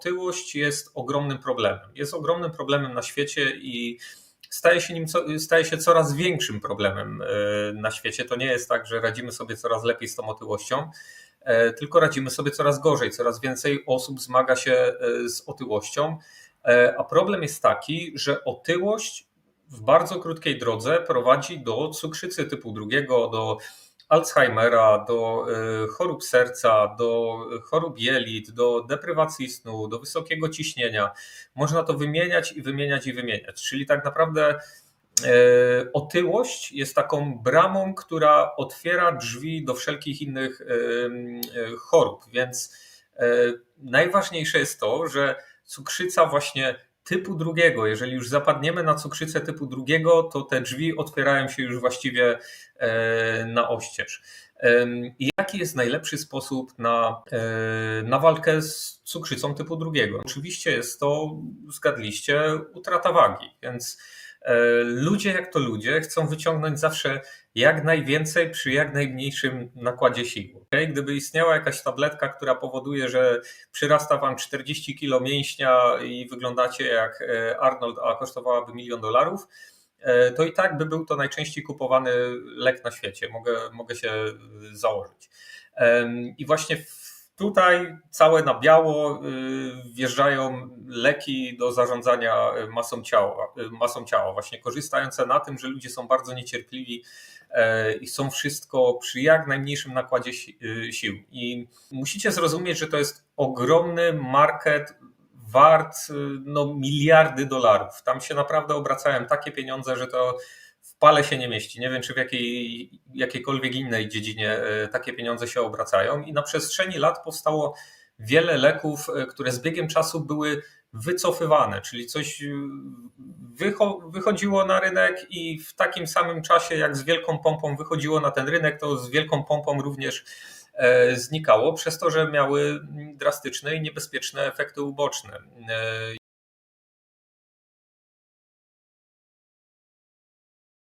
otyłość jest ogromnym problemem. Jest ogromnym problemem na świecie i staje się, nim, staje się coraz większym problemem na świecie. To nie jest tak, że radzimy sobie coraz lepiej z tą otyłością, tylko radzimy sobie coraz gorzej. Coraz więcej osób zmaga się z otyłością. A problem jest taki, że otyłość w bardzo krótkiej drodze prowadzi do cukrzycy typu drugiego, do Alzheimera, do e, chorób serca, do chorób jelit, do deprywacji snu, do wysokiego ciśnienia. Można to wymieniać i wymieniać i wymieniać. Czyli tak naprawdę e, otyłość jest taką bramą, która otwiera drzwi do wszelkich innych chorób. Więc najważniejsze jest to, że cukrzyca właśnie typu drugiego, jeżeli już zapadniemy na cukrzycę typu drugiego, to te drzwi otwierają się już właściwie e, na oścież. I jaki jest najlepszy sposób na, e, na walkę z cukrzycą typu drugiego? Oczywiście jest to, zgadliście, utrata wagi, więc ludzie jak to ludzie chcą wyciągnąć zawsze jak najwięcej przy jak najmniejszym nakładzie sił. Okay? Gdyby istniała jakaś tabletka, która powoduje, że przyrasta wam 40 kilo mięśnia i wyglądacie jak e, Arnold, a kosztowałaby milion dolarów, e, to i tak by był to najczęściej kupowany lek na świecie. Mogę, mogę się założyć. I właśnie w Tutaj całe na biało y, wjeżdżają leki do zarządzania masą ciała, y, masą ciała, właśnie korzystające na tym, że ludzie są bardzo niecierpliwi e, i chcą wszystko przy jak najmniejszym nakładzie y, sił. I musicie zrozumieć, że to jest ogromny market wart no, miliardy dolarów. Tam się naprawdę obracają takie pieniądze, że to w pale się nie mieści. Nie wiem, czy w jakiej, jakiejkolwiek innej dziedzinie e, takie pieniądze się obracają. I na przestrzeni lat powstało wiele leków, e, które z biegiem czasu były wycofywane, czyli coś e, wychodziło na rynek i w takim samym czasie, jak z wielką pompą wychodziło na ten rynek, to z wielką pompą również znikało, przez to, że miały drastyczne i niebezpieczne efekty uboczne.